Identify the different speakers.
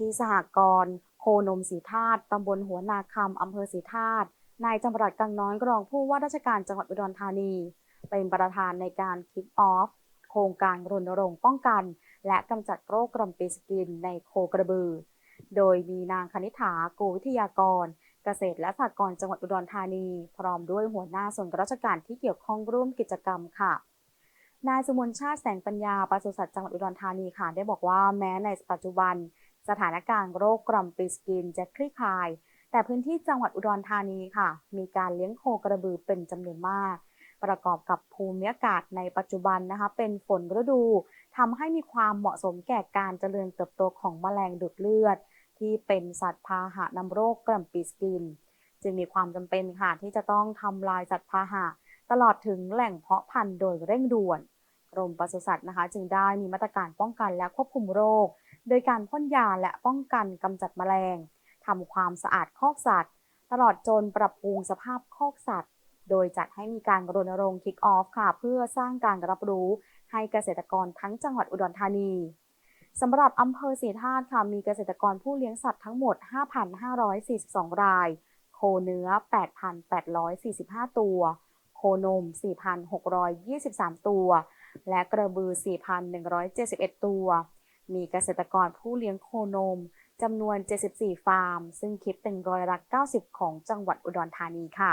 Speaker 1: ที่สหกรณ์โคนมสีธาตุตำบลหัวนาคำอำเภอสีธาตุนายจำรัดกังน้อยรองผู้ว่าราชการจังหวัดอุดรธานี เป็นประธานในการคิกออฟโครงการรณรงค์ป้องกัน และกำจัดโรคกรำปีสกินในโคกระบือ โดยมีนางคณิษฐาโกวิทยากร เกษตรและสหกรณ์จังหวัดอุดรธานี พร้อมด้วยหัวหน้าส่วนราชการที่เกี่ยวข้องร่วมกิจกรรมค่ะนายสมุนชาติแสงปัญญาปศุสัตว์จังหวัดอุดรธานีค่ะได้บอกว่าแม้ในปัจจุบัน สถานการณ์โรคกรำปีสกินจะคลี่คลาย แต่พื้นที่จังหวัดอุดรธานีค่ะ มีการเลี้ยงโคกระบือเป็นจำนวนมาก ประกอบกับภูมิอากาศในปัจจุบันนะคะ เป็นฝนฤดูทำให้มีความเหมาะสมแก่การเจริญเติบโตของแมลงดูดเลือด ที่เป็นสัตว์พาหะนำโรคกระำปีสกิน จึงมีความจำเป็นค่ะที่จะต้องทำลายสัตว์พาหะตลอดถึงแหล่งเพาะพันธุ์โดยเร่งด่วน กรมปศุสัตว์นะคะ จึงได้มีมาตรการป้องกันและควบคุมโรค โดยการพ่นยาและป้องกันกำจัดแมลงทำความสะอาดคอกสัตว์ ตลอดจนปรับปรุงสภาพคอกสัตว์ โดยจัดให้มีการรณรงค์คิกออฟค่ะ เพื่อสร้างการรับรู้ให้เกษตรกรทั้งจังหวัดอุดรธานีสำหรับอำเภอศรีธาตุค่ะมีเกษตรกรผู้เลี้ยงสัตว์ทั้งหมด 5,542 ราย โคเนื้อ 8,845 ตัว โคนม 4,623 ตัว และกระบือ 4,171 ตัว มีเกษตรกรผู้เลี้ยงโคนมจำนวน 74 ฟาร์ม ซึ่งคิดเป็นร้อยละ 90 ของจังหวัดอุดรธานีค่ะ